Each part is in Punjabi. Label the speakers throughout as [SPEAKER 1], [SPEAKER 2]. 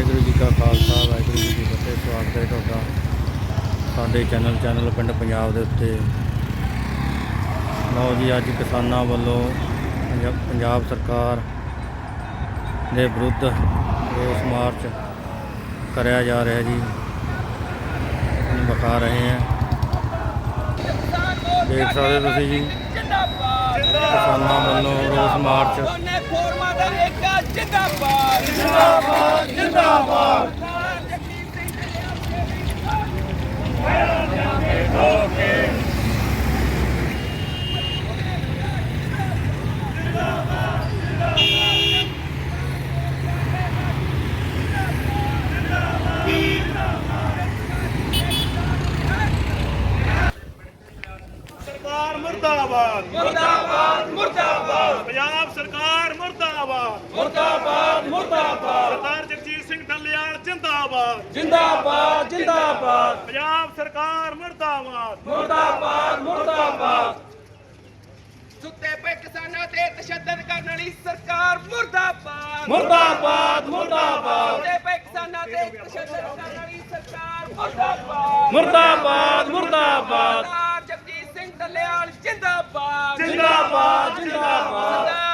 [SPEAKER 1] ਵਾਹਿਗੁਰੂ ਜੀ ਕਾ ਖਾਲਸਾ, ਵਾਹਿਗੁਰੂ ਜੀ ਕੀ ਫਤਿਹ, ਸਵਾਗਤ ਹੈ ਤੁਹਾਡਾ ਸਾਡੇ ਚੈਨਲ ਚੈਨਲ ਪਿੰਡ ਪੰਜਾਬ ਦੇ ਉੱਤੇ। ਲਓ ਜੀ, ਅੱਜ ਕਿਸਾਨਾਂ ਵੱਲੋਂ ਪੰਜਾਬ ਸਰਕਾਰ ਦੇ ਵਿਰੁੱਧ ਰੋਸ ਮਾਰਚ ਕਰਿਆ ਜਾ ਰਿਹਾ ਜੀ। ਤੁਹਾਨੂੰ ਵਿਖਾ ਰਹੇ ਹਾਂ। ਦੇਖ ਸਕਦੇ ਹੋ ਤੁਸੀਂ ਜੀ, ਕਿਸਾਨਾਂ ਵੱਲੋਂ ਰੋਸ ਮਾਰਚ।
[SPEAKER 2] ਜਿੰਦਾਬਾਦ। ਜਿੰਦਾਬਾਦ ਜਿੰਦਾਬਾਦ
[SPEAKER 3] ਸਰਕਾਰ ਮੁਰਦਾਬਾਦ।
[SPEAKER 2] ਮੁਰਦਾਬਾਦ ਮੁਰਦਾਬਾਦ।
[SPEAKER 3] ਪੰਜਾਬ ਸਰਕਾਰ ਮੁਰਦਾਬਾਦ
[SPEAKER 2] ਮੁਰਦਾਬਾਦ ਮੁਰਦਾਬਾਦ।
[SPEAKER 3] ਸਰਦਾਰ ਜਗਜੀਤ ਸਿੰਘ ਢੱਲਿਆਲ ਜਿੰਦਾਬਾਦ।
[SPEAKER 2] ਜਿੰਦਾਬਾਦ ਜਿੰਦਾਬਾਦ।
[SPEAKER 3] ਪੰਜਾਬ ਸਰਕਾਰ ਮੁਰਦਾਬਾਦ।
[SPEAKER 2] ਮੁਰਦਾਬਾਦ ਮੁਰਦਾਬਾਦ। ਸੁੱਤੇ ਪਏ ਕਿਸਾਨਾਂ ਤੇ ਤਸ਼ੱਦਦ ਕਰਨ ਵਾਲੀ ਸਰਕਾਰ ਮੁਰਦਾਬਾਦ। ਮੁਰਦਾਬਾਦ ਮੁਰਦਾਬਾਦ। ਸੁੱਤੇ ਪਏ ਕਿਸਾਨਾਂ ਤੇ ਤਸ਼ੱਦਦ ਕਰਨ ਵਾਲੀ ਸਰਕਾਰ ਮੁਰਦਾਬਾਦ। ਮੁਰਦਾਬਾਦ ਮੁਰਦਾਬਾਦ। ਸਰਦਾਰ ਜਗਜੀਤ ਸਿੰਘ ਢੱਲਿਆਲ ਜਿੰਦਾਬਾਦ।
[SPEAKER 3] ਜਿੰਦਾਬਾਦ ਜਿੰਦਾਬਾਦ।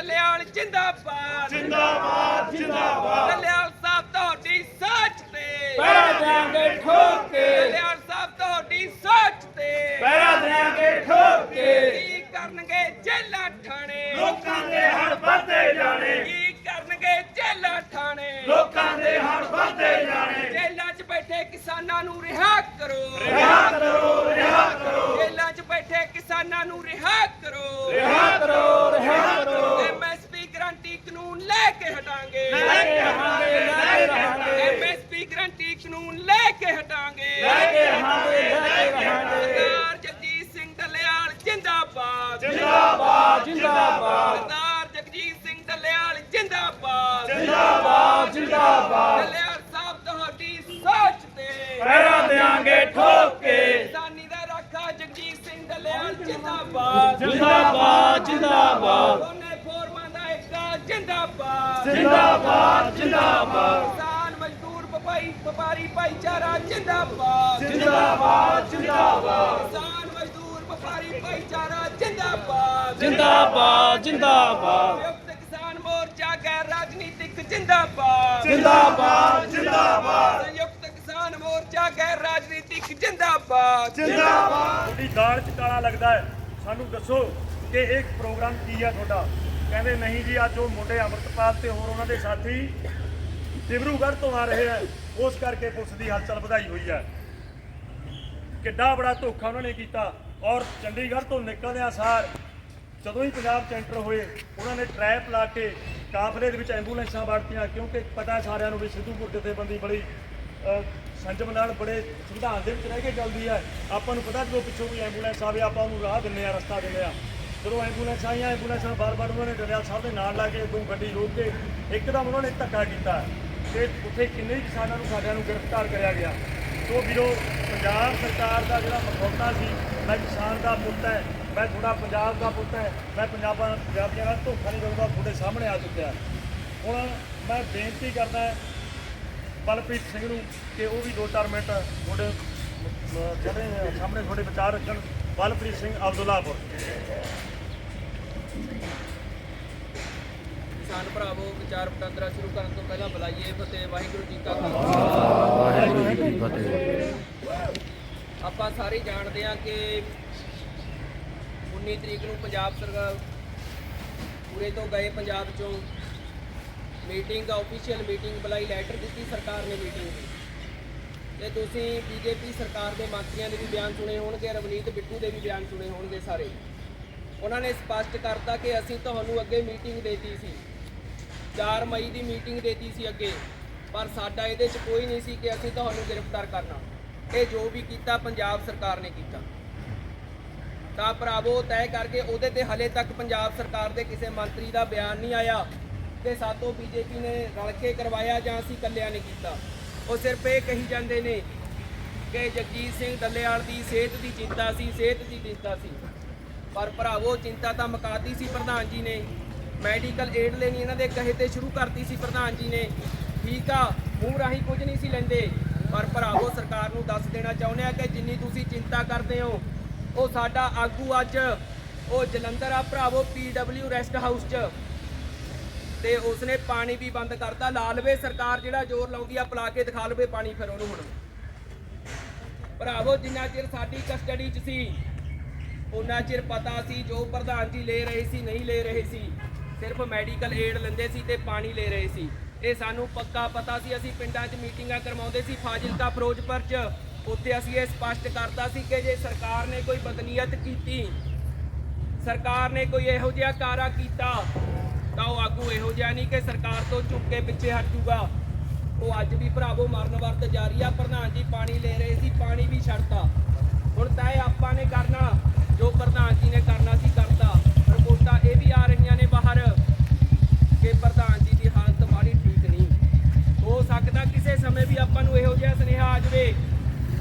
[SPEAKER 2] ਢੱਲਿਆਲ ਜਿੰਦਾਬਾਦ।
[SPEAKER 3] ਜਿੰਦਾਬਾਦ ਜਿੰਦਾਬਾਦ।
[SPEAKER 2] ਢੱਲਿਆਲ ਸਾਹਿਬ ਤੁਹਾਡੀ ਸੱਚ ਤੇ।
[SPEAKER 3] ਪਹਿਰਾ ਦਿਆਂਗੇ ਠੋਕ ਕੇ।
[SPEAKER 2] ਢੱਲਿਆਲ ਸਾਹਿਬ ਤੁਹਾਡੀ ਸੱਚ ਤੇ।
[SPEAKER 3] ਪਹਿਰਾ ਦਿਆਂਗੇ ਠੋਕ ਕੇ।
[SPEAKER 2] ਕੀ ਕਰਨਗੇ ਜੇਲਾਂ ਠਾਣੇ
[SPEAKER 3] ਲੋਕਾਂ ਦੇ ਹੜ ਵੱਧਦੇ ਜਾਣੇ।
[SPEAKER 2] ਕੀ ਕਰਨਗੇ ਜੇਲਾਂ ਠਾਣੇ
[SPEAKER 3] ਲੋਕਾਂ ਦੇ ਹੜ ਵੱਧਦੇ ਜਾਣੇ।
[SPEAKER 2] ਜੇਲਾਂ 'ਚ ਬੈਠੇ ਕਿਸਾਨਾਂ ਨੂੰ ਰਿਹਾ ਕਰੋ।
[SPEAKER 3] ਰਿਹਾ ਕਰੋ ਰਿਹਾ ਕਰੋ।
[SPEAKER 2] ਜੇਲਾਂ 'ਚ ਬੈਠੇ ਕਿਸਾਨਾਂ ਨੂੰ ਰਿਹਾ ਕਰੋ।
[SPEAKER 3] ਰਿਹਾ ਕਰੋ ਰਿਹਾ ਕਰੋ
[SPEAKER 2] ਐਮਐਸਪੀ ਗਰੰਟੀ ਕਾਨੂੰਨ ਲੈ ਕੇ ਹਟਾਂਗੇ
[SPEAKER 3] ਲੈ ਕੇ ਹਟਾਂਗੇ ਲੈ ਕੇ ਹਟਾਂਗੇ
[SPEAKER 2] ਐਮਐਸਪੀ ਗਰੰਟੀ ਕਾਨੂੰਨ ਲੈ ਕੇ ਹਟਾਂਗੇ
[SPEAKER 3] ਲੈ ਕੇ ਹਟਾਂਗੇ ਲੈ ਕੇ ਹਟਾਂਗੇ
[SPEAKER 2] ਸਰਦਾਰ ਜਗਜੀਤ ਸਿੰਘ ਢੱਲਿਆਲ ਜਿੰਦਾਬਾਦ।
[SPEAKER 3] ਜਿੰਦਾਬਾਦ ਜਿੰਦਾਬਾਦ।
[SPEAKER 2] ਸਰਦਾਰ ਜਗਜੀਤ ਸਿੰਘ ਢੱਲਿਆਲ ਜਿੰਦਾਬਾਦ।
[SPEAKER 3] ਜਿੰਦਾਬਾਦ ਜਿੰਦਾਬਾਦ।
[SPEAKER 2] ਢੱਲਿਆਲ ਸਾਹਿਬ ਤੁਹਾਡੀ ਸੋਚ ਤੇ।
[SPEAKER 3] ਪਹਿਰਾ ਦਿਆਂਗੇ ਠੋਕ ਕੇ।
[SPEAKER 2] ਕਿਸਾਨੀ ਦਾ ਰਾਖਾ ਜਗਜੀਤ ਸਿੰਘ ਢੱਲਿਆਲ ਜਿੰਦਾਬਾਦ।
[SPEAKER 3] ਜਿੰਦਾਬਾਦ ਜਿੰਦਾਬਾਦ।
[SPEAKER 2] ਦੋਨੇ ਫੋਰਮਾਂ ਦਾ ਏਕਾ ਜਿੰਦਾਬਾਦ।
[SPEAKER 3] ਜਿੰਦਾਬਾਦ ਜਿੰਦਾਬਾਦ।
[SPEAKER 2] ਵਪਾਰੀ ਭਾਈਚਾਰਾ ਜਿੰਦਾਬਾਦ।
[SPEAKER 3] ਜਿੰਦਾਬਾਦ ਜਿੰਦਾਬਾਦ।
[SPEAKER 2] ਕਿਸਾਨ ਮਜ਼ਦੂਰ ਵਪਾਰੀ ਭਾਈਚਾਰਾ ਜਿੰਦਾਬਾਦ।
[SPEAKER 3] ਜਿੰਦਾਬਾਦ ਜਿੰਦਾਬਾਦ।
[SPEAKER 2] ਸੰਯੁਕਤ ਕਿਸਾਨ ਮੋਰਚਾ ਗੈਰ ਰਾਜਨੀਤਿਕ ਜਿੰਦਾਬਾਦ।
[SPEAKER 3] ਜਿੰਦਾਬਾਦ ਜਿੰਦਾਬਾਦ।
[SPEAKER 2] ਸੰਯੁਕਤ ਕਿਸਾਨ ਮੋਰਚਾ ਗੈਰ ਰਾਜਨੀਤਿਕ ਜਿੰਦਾਬਾਦ।
[SPEAKER 3] ਜਿੰਦਾਬਾਦ। ਤੁਹਾਡੀ ਦਾਲ ਚ ਕਾਲਾ ਲੱਗਦਾ ਹੈ। ਸਾਨੂੰ ਦੱਸੋ ਕਿ ਇਹ ਪ੍ਰੋਗਰਾਮ ਕੀ ਆ ਤੁਹਾਡਾ? ਕਹਿੰਦੇ ਨਹੀਂ ਜੀ ਅੱਜ ਉਹ ਮੁੰਡੇ ਅੰਮ੍ਰਿਤਪਾਲ ਤੇ ਹੋਰ ਉਹਨਾਂ ਦੇ ਸਾਥੀ ਡਿਬਰੂਗੜ੍ਹ ਤੋਂ ਆ ਰਹੇ ਆ, ਉਸ ਕਰਕੇ ਪੁਲਿਸ ਦੀ ਹਲਚਲ ਵਧਾਈ ਹੋਈ ਹੈ। ਕਿੱਡਾ ਬੜਾ ਧੋਖਾ ਉਹਨਾਂ ਨੇ ਕੀਤਾ। ਔਰ ਚੰਡੀਗੜ੍ਹ ਤੋਂ ਨਿਕਲਦਿਆਂ ਸਾਰ ਜਦੋਂ ਹੀ ਪੰਜਾਬ ਚ ਐਂਟਰ ਹੋਏ, ਉਹਨਾਂ ਨੇ ਟਰੈਪ ਲਾ ਕੇ ਕਾਫਲੇ ਦੇ ਵਿੱਚ ਐਂਬੂਲੈਂਸਾਂ ਵੜਤੀਆਂ ਕਿਉਂਕਿ ਪਤਾ ਸਾਰਿਆਂ ਨੂੰ ਵੀ ਸਿੱਧੂਪੁਰ ਜਥੇਬੰਦੀ ਬੜੀ ਸੰਜਮ ਨਾਲ ਬੜੇ ਸੰਵਿਧਾਨ ਦੇ ਵਿੱਚ ਰਹਿ ਕੇ ਚੱਲਦੀ ਹੈ। ਆਪਾਂ ਨੂੰ ਪਤਾ ਜਦੋਂ ਪਿੱਛੋਂ ਕੋਈ ਐਂਬੂਲੈਂਸ ਆਵੇ, ਆਪਾਂ ਉਹਨੂੰ ਰਾਹ ਦਿੰਦੇ ਆ ਰਸਤਾ ਦਿੰਦੇ ਆ ਜਦੋਂ ਐਂਬੂਲੈਂਸ ਆਈਆਂ, ਐਂਬੂਲੈਂਸਾਂ ਬਾਰ-ਬਾਰ ਉਹਨਾਂ ਨੇ ਡਰਿਆ ਸਾਹਿਬ ਦੇ ਨਾਲ ਲਾ ਕੇ ਦੋ ਗੱਡੀ ਰੋਕ ਕੇ ਇੱਕਦਮ ਉਹਨਾਂ ਨੇ ਧੱਕਾ ਕੀਤਾ। ਤੇ ਉੱਥੇ ਕਿੰਨੇ ਹੀ ਕਿਸਾਨਾਂ ਨੂੰ ਸਾਰਿਆਂ ਨੂੰ ਗ੍ਰਿਫਤਾਰ ਕਰਿਆ ਗਿਆ। ਸੋ ਵੀਰੋ ਪੰਜਾਬ ਸਰਕਾਰ ਦਾ ਜਿਹੜਾ ਮਖੌਟਾ ਸੀ ਮੈਂ ਕਿਸਾਨ ਦਾ ਪੁੱਤ ਹੈ ਮੈਂ ਤੁਹਾਡਾ ਪੰਜਾਬ ਦਾ ਪੁੱਤ ਹੈ ਮੈਂ ਪੰਜਾਬਾਂ ਪੰਜਾਬੀਆਂ ਨਾਲ ਧੋਖਾ ਨਹੀਂ ਕਰੂੰਗਾ ਤੁਹਾਡੇ ਸਾਹਮਣੇ ਆ ਚੁੱਕਿਆ ਹੁਣ ਮੈਂ ਬੇਨਤੀ ਕਰਦਾ ਬਲਪ੍ਰੀਤ ਸਿੰਘ ਨੂੰ ਕਿ ਉਹ ਵੀ ਦੋ ਚਾਰ ਮਿੰਟ ਤੁਹਾਡੇ ਅਹ, ਜਿਹੜੇ ਸਾਹਮਣੇ ਤੁਹਾਡੇ ਵਿਚਾਰ ਰੱਖਣ। ਬਲਪ੍ਰੀਤ ਸਿੰਘ ਅਬਦੁੱਲਾਪੁਰ।
[SPEAKER 2] ਕਿਸਾਨ ਭਰਾਵੋ ਵਿਚਾਰ ਵਟਾਂਦਰਾ ਸ਼ੁਰੂ ਕਰਨ ਤੋਂ ਪਹਿਲਾਂ ਬੁਲਾਈਏ ਫਤਿਹ ਵਾਹਿਗੁਰੂ ਜੀ ਕਾ ਖਾਲਸਾ।
[SPEAKER 1] ਵਾਹਿਗੁਰੂ ਜੀ ਕੀ ਫਤਿਹ।
[SPEAKER 2] ਆਪਾਂ ਸਾਰੇ ਜਾਣਦੇ ਹਾਂ ਕਿ 19 ਤਰੀਕ ਨੂੰ ਪੰਜਾਬ ਸਰਕਾਰ ਪੂਰੇ ਤੋਂ ਗਏ ਪੰਜਾਬ ਚੋਂ। ਮੀਟਿੰਗ ਆਫੀਸ਼ੀਅਲ ਮੀਟਿੰਗ ਬੁਲਾਈ ਲੈਟਰ ਦਿੱਤੀ ਸਰਕਾਰ ਨੇ ਮੀਟਿੰਗ ਦੀ। ਤੇ ਤੁਸੀਂ ਬੀਜੇਪੀ ਸਰਕਾਰ ਦੇ ਮੰਤਰੀਆਂ ਦੇ ਵੀ ਬਿਆਨ ਸੁਣੇ ਹੋਣਗੇ ਰਵਨੀਤ ਬਿੱਟੂ ਦੇ ਵੀ ਬਿਆਨ ਸੁਣੇ ਹੋਣਗੇ ਸਾਰੇ। ਉਹਨਾਂ ਨੇ ਸਪਸ਼ਟ ਕਰਤਾ ਕਿ ਅਸੀਂ ਤੁਹਾਨੂੰ ਅੱਗੇ ਮੀਟਿੰਗ ਦੇਤੀ ਸੀ। 4 ਮਈ ਦੀ ਮੀਟਿੰਗ ਦੇਤੀ ਸੀ ਅੱਗੇ। ਪਰ ਸਾਡਾ ਇਹਦੇ 'ਚ ਕੋਈ ਨਹੀਂ ਸੀ ਕਿ ਅਸੀਂ ਤੁਹਾਨੂੰ ਗ੍ਰਿਫਤਾਰ ਕਰਨਾ। ਇਹ ਜੋ ਵੀ ਕੀਤਾ, ਪੰਜਾਬ ਸਰਕਾਰ ਨੇ ਕੀਤਾ। ਤਾਂ ਭਰਾਵੋ, ਤੈਅ ਕਰਕੇ ਉਹਦੇ ਤੇ ਹਲੇ ਤੱਕ ਪੰਜਾਬ ਸਰਕਾਰ ਦੇ ਕਿਸੇ ਮੰਤਰੀ ਦਾ ਬਿਆਨ ਨਹੀਂ ਆਇਆ ਕਿ ਸਾਤੋਂ ਬੀਜੇਪੀ ਨੇ ਰਲ ਕੇ ਕਰਵਾਇਆ ਜਾਂ ਅਸੀਂ ਇਕੱਲਿਆਂ ਨੇ ਕੀਤਾ। ਉਹ ਸਿਰਫ ਇਹ ਕਹੀ ਜਾਂਦੇ ਨੇ ਕਿ ਜਗਜੀਤ ਸਿੰਘ ਡੱਲੇਵਾਲ ਦੀ ਸਿਹਤ ਦੀ ਚਿੰਤਾ ਸੀ, ਸਿਹਤ ਦੀ ਚਿੰਤਾ ਸੀ। ਪਰ ਭਰਾਵੋ, ਚਿੰਤਾ ਤਾਂ ਮਕਾਤੀ ਸੀ ਪ੍ਰਧਾਨ ਜੀ ਨੇ। ਮੈਡੀਕਲ ਏਡ ਲੈਣੀ ਇਹਨਾਂ ਦੇ ਕਹੇ ਤੇ ਸ਼ੁਰੂ ਕਰਤੀ ਸੀ ਪ੍ਰਧਾਨ ਜੀ ਨੇ। ਠੀਕ ਆ, ਮੂੰਹ ਰਾਹੀਂ ਕੁਝ ਨਹੀਂ ਸੀ ਲੈਂਦੇ। ਪਰ ਭਰਾਵੋ, ਸਰਕਾਰ ਨੂੰ ਦੱਸ ਦੇਣਾ ਚਾਹੁੰਦੇ ਆ ਕਿ ਜਿੰਨੀ ਤੁਸੀਂ ਚਿੰਤਾ ਕਰਦੇ ਹੋ, ਉਹ ਸਾਡਾ ਆਗੂ ਅੱਜ, ਉਹ ਜਲੰਧਰ ਆ ਭਰਾਵੋ ਪੀਡਬਲਿਊ ਰੈਸਟ ਹਾਊਸ 'ਚ। ਤੇ ਉਸਨੇ ਪਾਣੀ ਵੀ ਬੰਦ ਕਰਤਾ। ਲਾ ਲਵੇ ਸਰਕਾਰ ਜਿਹੜਾ ਜ਼ੋਰ ਲਾਉਂਦੀ ਆ, ਪਲਾ ਕੇ ਦਿਖਾ ਲਵੇ ਪਾਣੀ ਫਿਰ ਉਹਨੂੰ ਹੁਣ। ਭਰਾਵੋ, ਜਿੰਨਾ ਚਿਰ ਸਾਡੀ ਕਸਟਡੀ 'ਚ ਸੀ ਉਹਨਾਂ ਚਿਰ ਪਤਾ ਸੀ ਜੋ ਪ੍ਰਧਾਨ ਜੀ ਲੈ ਰਹੇ ਸੀ, ਨਹੀਂ ਲੈ ਰਹੇ ਸੀ। ਸਿਰਫ ਮੈਡੀਕਲ ਏਡ ਲੈਂਦੇ ਸੀ ਤੇ ਪਾਣੀ ਲੈ ਰਹੇ ਸੀ। ਇਹ ਸਾਨੂੰ ਪੱਕਾ ਪਤਾ ਸੀ। ਅਸੀਂ ਪਿੰਡਾਂ 'ਚ ਮੀਟਿੰਗਾਂ ਕਰਵਾਉਂਦੇ ਸੀ ਫਾਜ਼ਿਲਕਾ, ਫਿਰੋਜ਼ਪੁਰ 'ਚ। ਉੱਥੇ ਅਸੀਂ ਇਹ ਸਪਸ਼ਟ ਕਰਤਾ ਸੀ ਕਿ ਜੇ ਸਰਕਾਰ ਨੇ ਕੋਈ ਬਦਨੀਅਤ ਕੀਤੀ, ਸਰਕਾਰ ਨੇ ਕੋਈ ਇਹੋ ਜਿਹਾ ਕਾਰਾ ਕੀਤਾ, ਤਾਂ ਉਹ ਆਗੂ ਇਹੋ ਜਿਹਾ ਨਹੀਂ ਕਿ ਸਰਕਾਰ ਤੋਂ ਝੁੱਕ ਕੇ ਪਿੱਛੇ ਹਟ ਜੂਗਾ। ਉਹ ਅੱਜ ਵੀ ਭਰਾਵੋ ਮਰਨ ਵਰਤ ਜਾਰੀ ਆ। ਪ੍ਰਧਾਨ ਜੀ ਪਾਣੀ ਲੈ ਰਹੇ ਸੀ, ਪਾਣੀ ਵੀ ਛੱਡਤਾ। ਹੁਣ ਤਾਂ ਇਹ ਆਪਾਂ ਨੇ ਕਰਨਾ। ਜੋ ਪ੍ਰਧਾਨ ਜੀ ਨੇ ਕਰਨਾ ਸੀ, ਕਰਤਾ। ਰਿਪੋਰਟਾਂ ਇਹ ਵੀ ਆ ਰਹੀਆਂ ਨੇ ਬਾਹਰ ਕਿ ਪ੍ਰਧਾਨ ਜੀ ਦੀ ਹਾਲਤ ਮਾੜੀ ਠੀਕ ਨਹੀਂ ਹੋ ਸਕਦਾ ਕਿਸੇ ਸਮੇਂ ਵੀ ਆਪਾਂ ਨੂੰ ਇਹੋ ਜਿਹਾ ਸੁਨੇਹਾ ਆ ਜਾਵੇ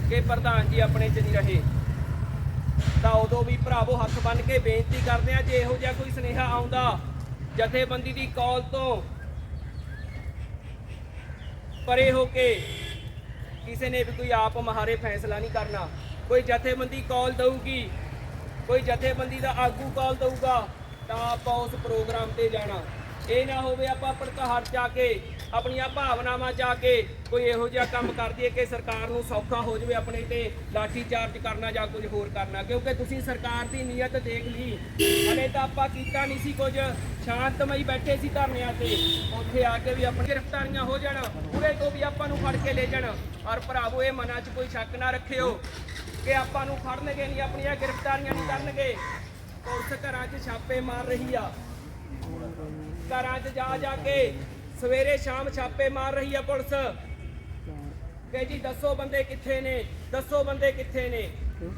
[SPEAKER 2] ਕਿ ਪ੍ਰਧਾਨ ਜੀ ਆਪਣੇ 'ਚ ਨਹੀਂ ਰਹੇ, ਤਾਂ ਉਦੋਂ ਵੀ ਭਰਾਵੋ ਹੱਥ ਬੰਨ ਕੇ ਬੇਨਤੀ ਕਰਦੇ ਆ ਜੇ ਇਹੋ ਜਿਹਾ ਕੋਈ ਸੁਨੇਹਾ ਆਉਂਦਾ ਜਥੇਬੰਦੀ ਦੀ ਕਾਲ ਤੋਂ ਪਰੇ ਹੋ ਕੇ ਕਿਸੇ ਨੇ ਵੀ ਕੋਈ ਆਪ ਮਹਾਰੇ ਫੈਸਲਾ ਨਹੀਂ ਕਰਨਾ, ਕੋਈ ਜਥੇਬੰਦੀ ਕਾਲ ਦਊਗੀ, ਕੋਈ ਜਥੇਬੰਦੀ ਦਾ ਆਗੂ ਕਾਲ ਦਊਗਾ, ਤਾਂ ਆਪਾਂ ਉਸ ਪ੍ਰੋਗਰਾਮ ਤੇ ਜਾਣਾ। ਇਹ ਨਾ ਹੋਵੇ ਆਪਾਂ ਭੜਕਾਹਟ ਜਾ ਕੇ, ਆਪਣੀਆਂ ਭਾਵਨਾਵਾਂ ਜਾ ਕੇ ਕੋਈ ਇਹੋ ਜਿਹਾ ਕੰਮ ਕਰ ਦਈਏ ਕਿ ਸਰਕਾਰ ਨੂੰ ਸੌਖਾ ਹੋ ਜਾਵੇ ਆਪਣੇ ਤੇ ਲਾਠੀ ਚਾਰਜ ਕਰਨਾ ਜਾਂ ਕੁਝ ਹੋਰ ਕਰਨਾ। ਕਿਉਂਕਿ ਤੁਸੀਂ ਸਰਕਾਰ ਦੀ ਨੀਅਤ ਦੇਖ ਲਈ, ਹਲੇ ਤਾਂ ਆਪਾਂ ਕੀਤਾ ਨਹੀਂ ਸੀ ਕੁਝ। ਸ਼ਾਂਤਮਈ ਬੈਠੇ ਸੀ ਧਰਨਿਆਂ ਤੇ। ਉੱਥੇ ਆ ਕੇ ਵੀ ਆਪਣੀ ਗ੍ਰਿਫਤਾਰੀਆਂ ਹੋ ਜਾਣ ਪੂਰੇ ਤੋਂ ਵੀ ਆਪਾਂ ਨੂੰ ਫੜ ਕੇ ਲੈ ਜਾਣ। ਔਰ ਭਰਾਵੋ, ਇਹ ਮਨਾਂ 'ਚ ਕੋਈ ਸ਼ੱਕ ਨਾ ਰੱਖਿਓ ਕਿ ਆਪਾਂ ਨੂੰ ਫੜਨਗੇ ਨਹੀਂ, ਆਪਣੀਆਂ ਗ੍ਰਿਫਤਾਰੀਆਂ ਨਹੀਂ ਕਰਨਗੇ। ਪੁਲਿਸ ਘਰਾਂ 'ਚ ਛਾਪੇ ਮਾਰ ਰਹੀ ਆ। ਘਰਾਂ 'ਚ ਜਾ ਜਾ ਕੇ ਸਵੇਰੇ ਸ਼ਾਮ ਛਾਪੇ ਮਾਰ ਰਹੀ ਆ ਪੁਲਿਸ। ਕਿ ਜੀ ਦੱਸੋ ਬੰਦੇ ਕਿੱਥੇ ਨੇ? ਦੱਸੋ ਬੰਦੇ ਕਿੱਥੇ ਨੇ?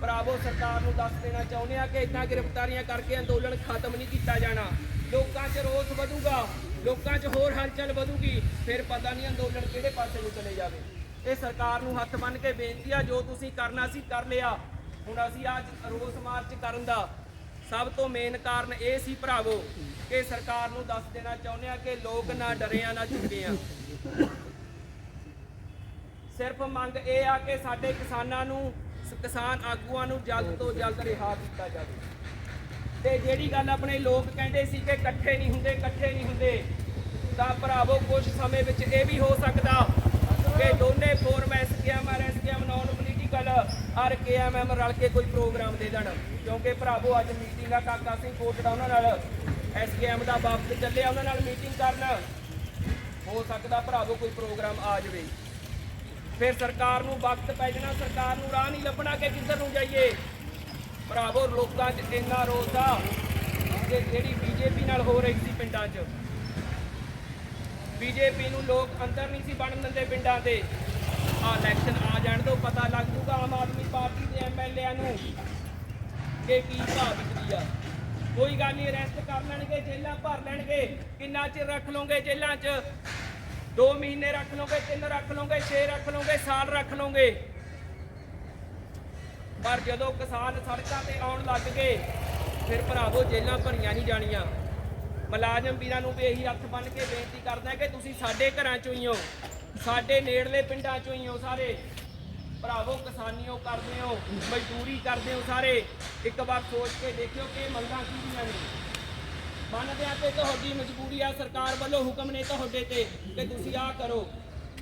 [SPEAKER 2] ਭਰਾਵੋ, ਸਰਕਾਰ ਨੂੰ ਦੱਸ ਦੇਣਾ ਚਾਹੁੰਦੇ ਆ ਕਿ ਇਦਾਂ ਗ੍ਰਿਫਤਾਰੀਆਂ ਕਰਕੇ ਅੰਦੋਲਨ ਖਤਮ ਨਹੀਂ ਕੀਤਾ ਜਾਣਾ। ਲੋਕਾਂ 'ਚ ਰੋਸ ਵਧੂਗਾ, ਲੋਕਾਂ 'ਚ ਹੋਰ ਹਲਚਲ ਵਧੂਗੀ, ਫਿਰ ਪਤਾ ਨਹੀਂ ਅੰਦੋਲਨ ਕਿਹੜੇ ਪਾਸੇ ਨੂੰ ਚਲੇ ਜਾਵੇ। ਇਹ ਸਰਕਾਰ ਨੂੰ ਹੱਥ ਬੰਨ ਕੇ ਬੇਨਤੀ ਆ, ਜੋ ਤੁਸੀਂ ਕਰਨਾ ਸੀ ਕਰ ਲਿਆ। ਹੁਣ ਅਸੀਂ ਅੱਜ ਰੋਸ ਮਾਰਚ ਕਰਨ ਦਾ ਸਭ ਤੋਂ ਮੇਨ ਕਾਰਨ ਇਹ ਸੀ ਭਰਾਵੋ ਕਿ ਸਰਕਾਰ ਨੂੰ ਦੱਸ ਦੇਣਾ ਚਾਹੁੰਦੇ ਆ ਕਿ ਲੋਕ ਨਾ ਡਰੇ ਆ, ਨਾ ਝੁਕੇ ਆ। ਸਿਰਫ ਮੰਗ ਇਹ ਆ ਕਿ ਸਾਡੇ ਕਿਸਾਨਾਂ ਨੂੰ, ਕਿਸਾਨ ਆਗੂਆਂ ਨੂੰ ਜਲਦ ਤੋਂ ਜਲਦ ਰਿਹਾ ਕੀਤਾ ਜਾਵੇ। ਤੇ ਜਿਹੜੀ ਗੱਲ ਆਪਣੇ ਲੋਕ ਕਹਿੰਦੇ ਸੀ ਕਿ ਇਕੱਠੇ ਨਹੀਂ ਹੁੰਦੇ, ਇਕੱਠੇ ਨਹੀਂ ਹੁੰਦੇ, ਤਾਂ ਭਰਾਵੋ ਕੁਝ ਸਮੇਂ ਵਿੱਚ ਇਹ ਵੀ ਹੋ ਸਕਦਾ ਕਿ ਦੋਨੇ forum SKM or SKM non political or KMM ਰਲ ਕੇ ਕੋਈ ਪ੍ਰੋਗਰਾਮ ਦੇ ਦੇਣ। ਕਿਉਂਕਿ ਭਰਾਵੋ, ਅੱਜ ਮੀਟਿੰਗ ਆ, ਕਾਕਾ ਸਿੰਘ ਕੋਟੜਾ ਉਹਨਾਂ ਨਾਲ ਐਸਕੇਐਮ ਦਾ ਵਫਦ ਚੱਲਿਆ, ਉਹਨਾਂ ਨਾਲ ਮੀਟਿੰਗ ਕਰਨ। ਹੋ ਸਕਦਾ ਭਰਾਵੋ, ਕੋਈ ਪ੍ਰੋਗਰਾਮ ਆ ਜਾਵੇ। ਫਿਰ ਸਰਕਾਰ ਨੂੰ ਵਕਤ ਪੈ ਜਾਣਾ, ਸਰਕਾਰ ਨੂੰ ਰਾਹ ਨਹੀਂ ਲੱਭਣਾ ਕਿ ਕਿੱਧਰ ਨੂੰ ਜਾਈਏ। ਭਰਾਵੋ, ਲੋਕਾਂ 'ਚ ਇੰਨਾ ਰੋਸ ਆ ਕਿ ਜਿਹੜੀ ਬੀਜੇਪੀ ਨਾਲ ਹੋ ਰਹੀ ਸੀ ਪਿੰਡਾਂ 'ਚ। ਬੀਜੇਪੀ ਨੂੰ ਲੋਕ ਅੰਦਰ ਨਹੀਂ ਸੀ ਬਣਨ ਦਿੰਦੇ ਪਿੰਡਾਂ 'ਤੇ ਆ ਇਲੈਕਸ਼ਨ ਆ ਜਾਣ ਤੋਂ ਪਤਾ ਲੱਗ ਜੂਗਾ ਆਮ ਆਦਮੀ ਪਾਰਟੀ ਦੇ ਐਮਐਲਏਆਂ ਨੂੰ ਕਿ ਕੀ ਭਾਅ ਵਿਕਦੀ ਆ। ਕੋਈ ਗੱਲ ਨਹੀਂ ਅਰੈਸਟ ਕਰ ਲੈਣਗੇ ਜੇਲਾਂ ਭਰ ਲੈਣਗੇ। ਕਿੰਨਾ ਚਿਰ ਰੱਖ ਲਓਗੇ ਜੇਲਾਂ 'ਚ? 2 ਮਹੀਨੇ ਰੱਖ ਲਓਗੇ 3 ਰੱਖ ਲਓਗੇ 6 ਰੱਖ ਲਓਗੇ, ਸਾਲ ਰੱਖ ਲਓਗੇ। ਪਰ ਜਦੋਂ ਕਿਸਾਨ ਸੜਕਾਂ ਤੇ ਆਉਣ ਲੱਗ ਗਏ, ਫਿਰ ਭਰਾਵੋ ਜੇਲਾਂ ਭਰੀਆਂ ਨਹੀਂ ਜਾਣੀਆਂ। ਮੁਲਾਜ਼ਮ ਵੀਰਾਂ ਨੂੰ ਵੀ ਇਹੀ ਹੱਥ ਬੰਨ ਕੇ ਬੇਨਤੀ ਕਰਦਾ ਕਿ ਤੁਸੀਂ ਸਾਡੇ ਘਰਾਂ ਚੋਂ ਹੀ ਹੋ। ਸਾਡੇ ਨੇੜਲੇ ਪਿੰਡਾਂ ਚੋਂ ਹੀ ਹੋ ਸਾਰੇ। ਭਰਾਵੋ, ਕਿਸਾਨੀਓ ਕਰਦੇ ਹੋ, ਮਜ਼ਦੂਰੀ ਕਰਦੇ ਹੋ ਸਾਰੇ। ਇੱਕ ਵਾਰ ਸੋਚ ਕੇ ਦੇਖਿਓ ਕਿ ਮੰਗਾਂ ਕਿਹਦੀਆਂ ਨੇ। ਮੰਨਦੇ ਆ ਕਿ ਤੁਹਾਡੀ ਮਜਬੂਰੀ ਆ, ਸਰਕਾਰ ਵੱਲੋਂ ਹੁਕਮ ਨੇ ਤੁਹਾਡੇ ਤੇ ਕਿ ਤੁਸੀਂ ਆਹ ਕਰੋ।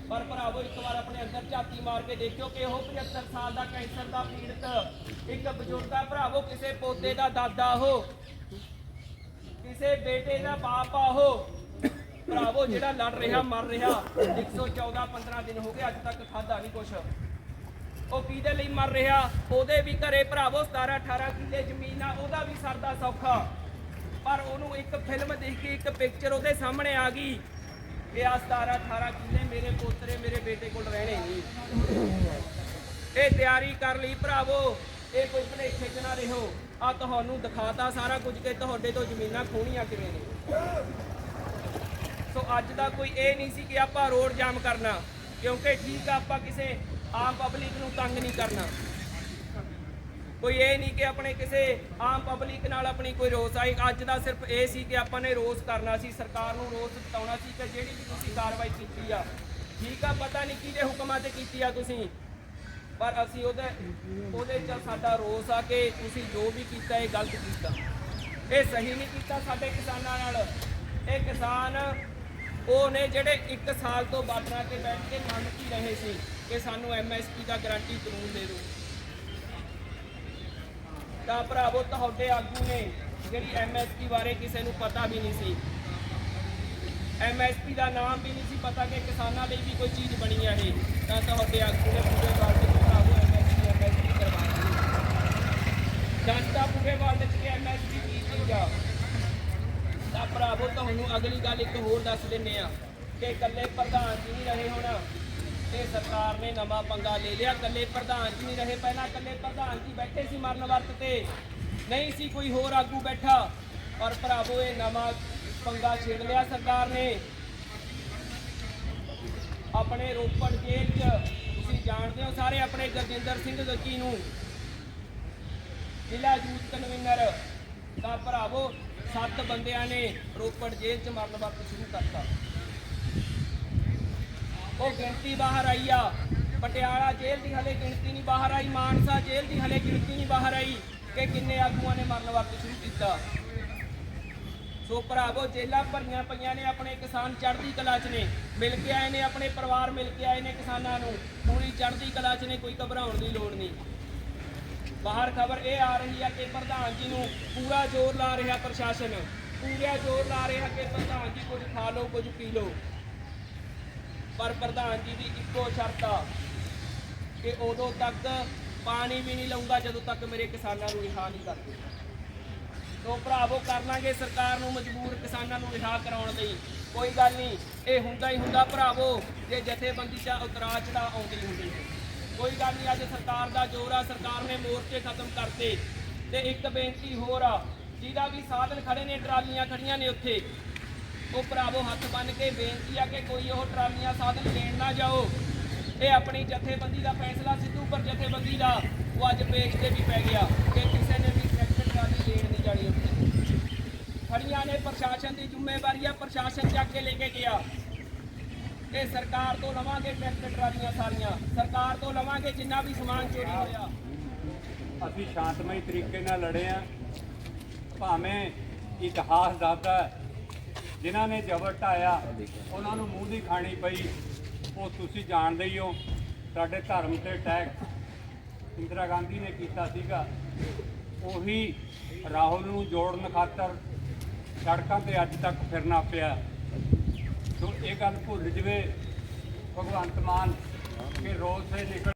[SPEAKER 2] ਪਰ ਭਰਾਵੋ, ਇੱਕ ਵਾਰ ਆਪਣੇ ਅੰਦਰ ਝਾਤੀ ਮਾਰ ਕੇ ਦੇਖਿਓ ਕਿ ਉਹ 75 ਸਾਲ ਦਾ ਕੈਂਸਰ ਦਾ ਪੀੜਤ ਇੱਕ ਬਜ਼ੁਰਗ ਭਰਾਵੋ, ਕਿਸੇ ਪੋਤੇ ਦਾ ਦਾਦਾ ਹੋ, ਕਿਸੇ ਬੇਟੇ ਦਾ ਬਾਪ ਆ ਉਹ। ਭਰਾਵੋ, ਜਿਹੜਾ ਲੜ ਰਿਹਾ, ਮਰ ਰਿਹਾ 114 15 ਦਿਨ ਹੋ ਗਏ, ਅੱਜ ਤੱਕ ਖਾਦਾ ਨਹੀਂ ਕੁਛ। ਉਹ ਕਿਹਦੇ ਲਈ ਮਰ ਰਿਹਾ? ਉਹਦੇ ਵੀ ਘਰੇ ਭਰਾਵੋ 17 18 ਕਿੱਲੇ ਜ਼ਮੀਨ ਆ, ਉਹਦਾ ਵੀ ਸਰਦਾ ਸੌਖਾ। ਪਰ ਉਹਨੂੰ ਇੱਕ ਫਿਲਮ ਦੇਖ ਕੇ, ਇੱਕ ਪਿਕਚਰ ਉਹਦੇ ਸਾਹਮਣੇ ਆ ਗਈ ਕਿ ਆ 17 18 ਕਿੱਲੇ ਮੇਰੇ ਪੋਤਰੇ, ਮੇਰੇ ਬੇਟੇ ਕੋਲ ਰਹਿਣੇ ਨਹੀਂ ਇਹ ਤਿਆਰੀ ਕਰ ਲਈ ਭਰਾਵੋ। ਇਹ ਕੋਈ ਭਲੇਖੇ ਚ ਨਾ ਰਹੋ। ਆ ਤੁਹਾਨੂੰ ਦਿਖਾਤਾ ਸਾਰਾ ਕੁਝ ਕਿ ਤੁਹਾਡੇ ਤੋਂ ਜ਼ਮੀਨਾਂ ਖੋਣੀਆਂ ਕਿਵੇਂ ਨੇ। ਸੋ ਅੱਜ ਦਾ ਕੋਈ ਇਹ ਨਹੀਂ ਸੀ ਕਿ ਆਪਾਂ ਰੋਡ ਜਾਮ ਕਰਨਾ, ਕਿਉਂਕਿ ਠੀਕ ਆ ਆਪਾਂ ਕਿਸੇ ਆਮ ਪਬਲਿਕ ਨੂੰ ਤੰਗ ਨਹੀਂ ਕਰਨਾ। ਕੋਈ ਇਹ ਨਹੀਂ ਕਿ ਆਪਣੇ ਕਿਸੇ ਆਮ ਪਬਲਿਕ ਨਾਲ ਆਪਣੀ ਕੋਈ ਰੋਸ ਆਈ। ਅੱਜ ਦਾ ਸਿਰਫ ਇਹ ਸੀ ਕਿ ਆਪਾਂ ਨੇ ਰੋਸ ਕਰਨਾ ਸੀ, ਸਰਕਾਰ ਨੂੰ ਰੋਸ ਬਤਾਉਣਾ ਸੀ ਕਿ ਜਿਹੜੀ ਵੀ ਤੁਸੀਂ ਕਾਰਵਾਈ ਕੀਤੀ ਆ, ਠੀਕ ਆ, ਪਤਾ ਨਹੀਂ ਕਿਹਦੇ ਹੁਕਮਾਂ ਤੇ ਕੀਤੀ ਆ ਤੁਸੀਂ, ਪਰ ਅਸੀਂ ਉਹਦੇ ਉਹਦੇ ਚ ਸਾਡਾ ਰੋਸ ਆ ਕਿ ਤੁਸੀਂ ਜੋ ਵੀ ਕੀਤਾ ਇਹ ਗਲਤ ਕੀਤਾ। ਇਹ ਸਹੀ ਨਹੀਂ ਕੀਤਾ ਸਾਡੇ ਕਿਸਾਨਾਂ ਨਾਲ। ਇਹ ਕਿਸਾਨ ਉਹ ਨੇ ਜਿਹੜੇ 1 ਸਾਲ ਤੋਂ ਬਾਰਡਰਾਂ ਤੇ ਬੈਠ ਕੇ ਮੰਗ ਕੀ ਰਹੇ ਸੀ ਕਿ ਸਾਨੂੰ ਐਮਐਸਪੀ ਦਾ ਗਾਰੰਟੀ ਕਾਨੂੰਨ ਦੇ ਦਿਓ। ਤਾਂ ਭਰਾਵੋ, ਤੁਹਾਡੇ ਆਗੂ ਨੇ ਜਿਹੜੀ ਐਮਐਸਪੀ ਬਾਰੇ ਕਿਸੇ ਨੂੰ ਪਤਾ ਵੀ ਨਹੀਂ ਸੀ। ਐਮਐਸਪੀ ਦਾ ਨਾਮ ਵੀ ਨਹੀਂ ਸੀ ਪਤਾ ਕਿ ਕਿਸਾਨਾਂ ਲਈ ਵੀ ਕੋਈ ਚੀਜ਼ ਬਣੀ ਹੈ ਇਹ। ਤਾਂ ਤੁਹਾਡੇ ਆਗੂ ਨੇ ਪੂਰੇ ਵਰਲਡ ਵਿੱਚ ਭਰਾਵੋ ਐਮਐਸਪੀ ਐਮਐਸਪੀ ਕਰਵਾ ਦਿੱਤੀ। ਜਨਤਾ ਪੂਰੇ ਵਰਲਡ ਵਿੱਚ ਕਿ ਐਮਐਸਪੀ ਕੀ ਚੀਜ਼ ਆ ਤਾਂ ਭਰਾਵੋ, ਤੁਹਾਨੂੰ ਅਗਲੀ ਗੱਲ ਇੱਕ ਹੋਰ ਦੱਸ ਦਿੰਨੇ ਆ ਕਿ ਇਕੱਲੇ ਪ੍ਰਧਾਨ ਜੀ ਨਹੀਂ ਰਹੇ ਹੁਣ ਤੇ ਸਰਕਾਰ ਨੇ ਨਵਾਂ ਪੰਗਾ ਲੈ ਲਿਆ। ਇਕੱਲੇ ਪ੍ਰਧਾਨ ਜੀ ਨਹੀਂ ਰਹੇ, ਪਹਿਲਾਂ ਇਕੱਲੇ ਪ੍ਰਧਾਨ ਜੀ ਬੈਠੇ ਸੀ ਮਰਨ ਵਰਤ ਤੇ। ਨਹੀਂ ਸੀ ਕੋਈ ਹੋਰ ਆਗੂ ਬੈਠਾ, ਪਰ ਭਰਾਵੋ, ਇਹ ਨਵਾਂ ਪੰਗਾ ਛੇੜ ਲਿਆ ਸਰਕਾਰ ਨੇ। ਆਪਣੇ ਰੋਪੜ ਜੇਲ੍ਹ 'ਚ ਤੁਸੀਂ ਜਾਣਦੇ ਹੋ ਸਾਰੇ ਆਪਣੇ ਗਰਜਿੰਦਰ ਸਿੰਘ ਗੱਗੀ ਨੂੰ। ਜ਼ਿਲ੍ਹਾ ਯੂਥ ਕਨਵੀਨਰ ਦਾ ਭਰਾਵੋ ਸੱਤ ਬੰਦਿਆਂ ਨੇ ਰੋਪੜ ਜੇਲ੍ਹ 'ਚ ਮਰਨ ਵਰਤ ਸ਼ੁਰੂ ਕਰਤਾ। ਉਹ ਗਿਣਤੀ ਬਾਹਰ ਆਈ ਆ। ਪਟਿਆਲਾ ਜੇਲ੍ਹ ਦੀ ਹਲੇ ਗਿਣਤੀ ਨਹੀਂ ਬਾਹਰ ਆਈ, ਮਾਨਸਾ ਜੇਲ੍ਹ ਦੀ ਹਲੇ ਗਿਣਤੀ ਨਹੀਂ ਬਾਹਰ ਆਈ ਕਿ ਕਿੰਨੇ ਆਗੂਆਂ ਨੇ ਮਰਨ ਵਰਤ ਸ਼ੁਰੂ ਕੀਤਾ। ਸੋ ਭਰਾਵੋ ਜੇਲਾਂ ਭਰੀਆਂ ਪਈਆਂ ਨੇ ਆਪਣੇ ਕਿਸਾਨ ਚੜ੍ਹਦੀ ਕਲਾ 'ਚ ਨੇ। ਮਿਲ ਕੇ ਆਏ ਨੇ ਆਪਣੇ ਪਰਿਵਾਰ, ਮਿਲ ਕੇ ਆਏ ਨੇ ਕਿਸਾਨਾਂ ਨੂੰ। ਪੂਰੀ ਚੜ੍ਹਦੀ ਕਲਾ 'ਚ ਨੇ, ਕੋਈ ਘਬਰਾਉਣ ਦੀ ਲੋੜ ਨਹੀਂ। ਬਾਹਰ ਖਬਰ ਇਹ ਆ ਰਹੀ ਹੈ ਕਿ ਪ੍ਰਧਾਨ ਜੀ ਨੂੰ ਪੂਰਾ ਜ਼ੋਰ ਲਾ ਰਿਹਾ ਪ੍ਰਸ਼ਾਸਨ। ਪੂਰਾ ਜ਼ੋਰ ਲਾ ਰਿਹਾ ਕਿ ਪ੍ਰਧਾਨ ਜੀ ਕੁਝ ਖਾ ਲਓ, ਕੁਝ ਪੀ ਲਓ। ਪਰ ਪ੍ਰਧਾਨ ਜੀ ਦੀ ਇੱਕੋ ਸ਼ਰਤ ਆ ਕਿ ਉਦੋਂ ਤੱਕ ਪਾਣੀ ਵੀ ਨਹੀਂ ਲਊਂਗਾ ਜਦੋਂ ਤੱਕ ਮੇਰੇ ਕਿਸਾਨਾਂ ਨੂੰ ਰਿਹਾ ਨਹੀਂ ਕਰਦੇ। ਸੋ ਭਰਾਵੋ ਕਰ ਲਾਂਗੇ ਸਰਕਾਰ ਨੂੰ ਮਜਬੂਰ, ਕਿਸਾਨਾਂ ਨੂੰ ਰਿਹਾ ਕਰਾਉਣ ਲਈ। ਕੋਈ ਗੱਲ ਨਹੀਂ, ਇਹ ਹੁੰਦਾ ਹੀ ਹੁੰਦਾ ਭਰਾਵੋ, ਜੇ ਜਥੇਬੰਦੀ ਚ ਉਤਰਾਅ ਚੜਾ ਆਉਂਦੀ ਹੁੰਦੀ ਹੈ। ਕੋਈ ਗੱਲ ਨਹੀਂ, ਅੱਜ ਸਰਕਾਰ ਦਾ ਜ਼ੋਰ ਆ, ਸਰਕਾਰ ਨੇ ਮੋਰਚੇ ਖਤਮ ਕਰਤੇ। ਤੇ ਇੱਕ ਬੇਨਤੀ ਹੋਰ ਆ, ਜਿਹਦਾ ਵੀ ਸਾਧਨ ਖੜੇ ਨੇ, ਟਰਾਲੀਆਂ ਖੜੀਆਂ ਨੇ ਉੱਥੇ, ਉਹ ਭਰਾਵੋ ਹੱਥ ਬੰਨ ਕੇ ਬੇਨਤੀ ਆ ਕਿ ਕੋਈ ਉਹ ਟਰਾਲੀਆਂ ਸਾਧਨ ਲੈਣ ਨਾ ਜਾਓ। ਇਹ ਆਪਣੀ ਜਥੇਬੰਦੀ ਦਾ ਫੈਸਲਾ, ਸਿੱਧੂ ਪਰ ਜਥੇਬੰਦੀ ਦਾ, ਉਹ ਅੱਜ ਪੇਜ ਤੇ ਵੀ ਪੈ ਗਿਆ। ਕਿ ਕਿਸੇ ਨੇ ਵੀ ਟਰੈਕਟਰ, ਟਰਾਲੀ ਲੈਣ ਨਹੀਂ ਜਾਣੀ ਉੱਥੇ। ਖੜੀਆਂ ਨੇ ਪ੍ਰਸ਼ਾਸਨ ਦੀ ਜ਼ਿੰਮੇਵਾਰੀ ਆ, ਪ੍ਰਸ਼ਾਸਨ ਚੱਕ ਕੇ ਲੈ ਕੇ ਗਿਆ। ਇਹ ਸਰਕਾਰ ਤੋਂ ਲਵਾਂਗੇ ਟਰੈਕਟਰ ਟਰਾਲੀਆਂ ਸਾਰੀਆਂ। ਸਰਕਾਰ ਤੋਂ ਲਵਾਂਗੇ ਜਿੰਨਾ ਵੀ ਸਮਾਨ ਚੋਰੀ ਹੋਇਆ।
[SPEAKER 4] ਅਸੀਂ ਸ਼ਾਂਤਮਈ ਤਰੀਕੇ ਨਾਲ ਲੜੇ ਆ। ਭਾਵੇਂ ਇਤਿਹਾਸ ਦੱਸਦਾ ਹੈ, ਜਿਨ੍ਹਾਂ ਨੇ ਜ਼ਬਰ ਢਾਇਆ ਉਹਨਾਂ ਨੂੰ ਮੂੰਹ ਦੀ ਖਾਣੀ ਪਈ ਉਹ ਤੁਸੀਂ ਜਾਣਦੇ ਹੀ ਹੋ। ਸਾਡੇ ਧਰਮ ਤੇ ਅਟੈਕ ਇੰਦਰਾ ਗਾਂਧੀ ਨੇ ਕੀਤਾ ਸੀਗਾ। ਉਹੀ ਰਾਹੁਲ ਨੂੰ ਜੋੜਨ ਖਾਤਰ ਸੜਕਾਂ ਤੇ ਅੱਜ ਤੱਕ ਫਿਰਨਾ ਪਿਆ। ਇਹ ਗੱਲ ਭੁੱਲ ਜਵੇ ਭਗਵੰਤ ਮਾਨ ਕਿ ਰੋਜ਼ ਸੇ ਨਿਕਲ